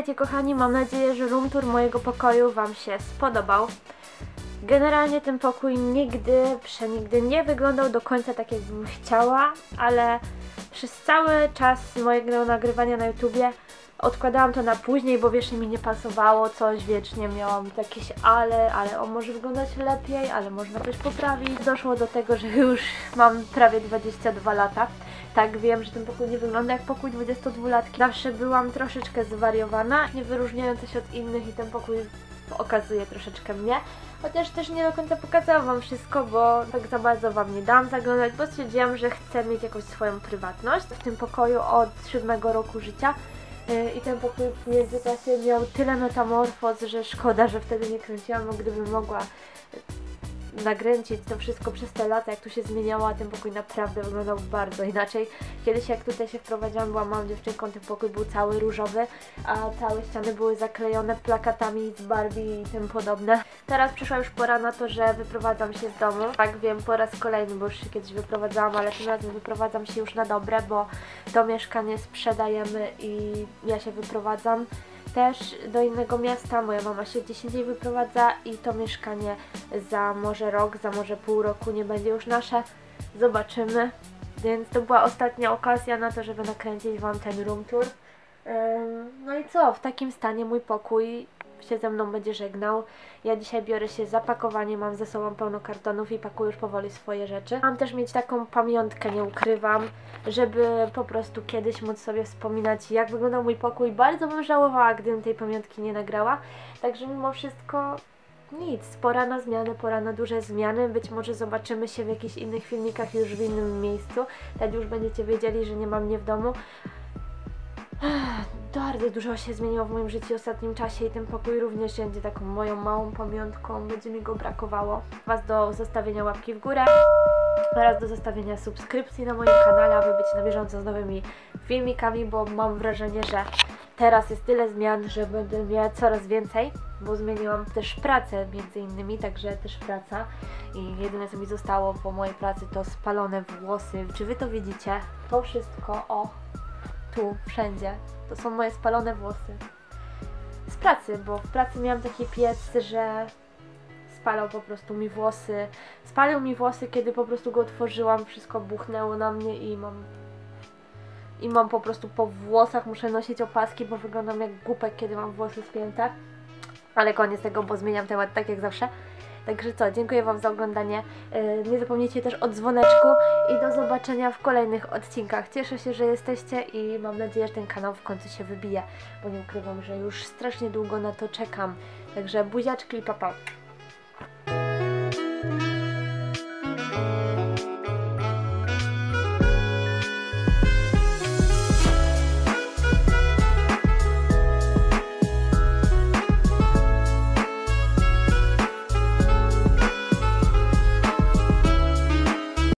Witajcie kochani, mam nadzieję, że room tour mojego pokoju Wam się spodobał. Generalnie ten pokój nigdy, przenigdy nie wyglądał do końca tak jakbym chciała, ale przez cały czas mojego nagrywania na YouTubie odkładałam to na później, bo wiecznie mi nie pasowało coś, wiecznie miałam jakieś ale, ale on może wyglądać lepiej, ale można coś poprawić. Doszło do tego, że już mam prawie 22 lata. Tak, wiem, że ten pokój nie wygląda jak pokój 22-latki. Zawsze byłam troszeczkę zwariowana, nie wyróżniająca się od innych i ten pokój okazuje troszeczkę mnie. Chociaż też nie do końca pokazałam Wam wszystko, bo tak za bardzo Wam nie dam zaglądać, bo stwierdziłam, że chcę mieć jakąś swoją prywatność w tym pokoju od siódmego roku życia. Yy, I ten pokój w międzyczasie miał tyle metamorfoz, że szkoda, że wtedy nie kręciłam, bo gdybym mogła nagręcić to wszystko przez te lata, jak tu się zmieniało, a ten pokój naprawdę wyglądał bardzo inaczej. Kiedyś jak tutaj się wprowadziłam, byłam małą dziewczynką, ten pokój był cały różowy, a całe ściany były zaklejone plakatami z Barbie i tym podobne. Teraz przyszła już pora na to, że wyprowadzam się z domu. Tak wiem, po raz kolejny, bo już się kiedyś wyprowadzałam, ale tym razem wyprowadzam się już na dobre, bo to mieszkanie sprzedajemy i ja się wyprowadzam też do innego miasta. Moja mama się gdzieś indziej wyprowadza i to mieszkanie za może rok, za może pół roku nie będzie już nasze. Zobaczymy. Więc to była ostatnia okazja na to, żeby nakręcić Wam ten room tour. No i co? W takim stanie mój pokój się ze mną będzie żegnał. Ja dzisiaj biorę się za pakowanie, mam ze sobą pełno kartonów i pakuję już powoli swoje rzeczy. Mam też mieć taką pamiątkę, nie ukrywam, żeby po prostu kiedyś móc sobie wspominać, jak wyglądał mój pokój. Bardzo bym żałowała, gdybym tej pamiątki nie nagrała. Także mimo wszystko nic, pora na zmiany, pora na duże zmiany. Być może zobaczymy się w jakichś innych filmikach już w innym miejscu. Wtedy już będziecie wiedzieli, że nie mam mnie w domu. Bardzo dużo się zmieniło w moim życiu w ostatnim czasie i ten pokój również będzie taką moją małą pamiątką, będzie mi go brakowało. Was do zostawienia łapki w górę oraz do zostawienia subskrypcji na moim kanale, aby być na bieżąco z nowymi filmikami, bo mam wrażenie, że teraz jest tyle zmian, że będę miała coraz więcej, bo zmieniłam też pracę między innymi, także też praca i jedyne co mi zostało po mojej pracy to spalone włosy. Czy Wy to widzicie? To wszystko, o, tu, wszędzie. To są moje spalone włosy. Z pracy, bo w pracy miałam taki piec, że spalał po prostu mi włosy. Spalił mi włosy, kiedy po prostu go otworzyłam, wszystko buchnęło na mnie i mam i mam po prostu po włosach, muszę nosić opaski, bo wyglądam jak głupek, kiedy mam włosy spięte. Ale koniec tego, bo zmieniam temat tak jak zawsze. Także co, dziękuję Wam za oglądanie. Yy, nie zapomnijcie też o dzwoneczku i do zobaczenia w kolejnych odcinkach. Cieszę się, że jesteście i mam nadzieję, że ten kanał w końcu się wybije, bo nie ukrywam, że już strasznie długo na to czekam. Także buziaczki i papa.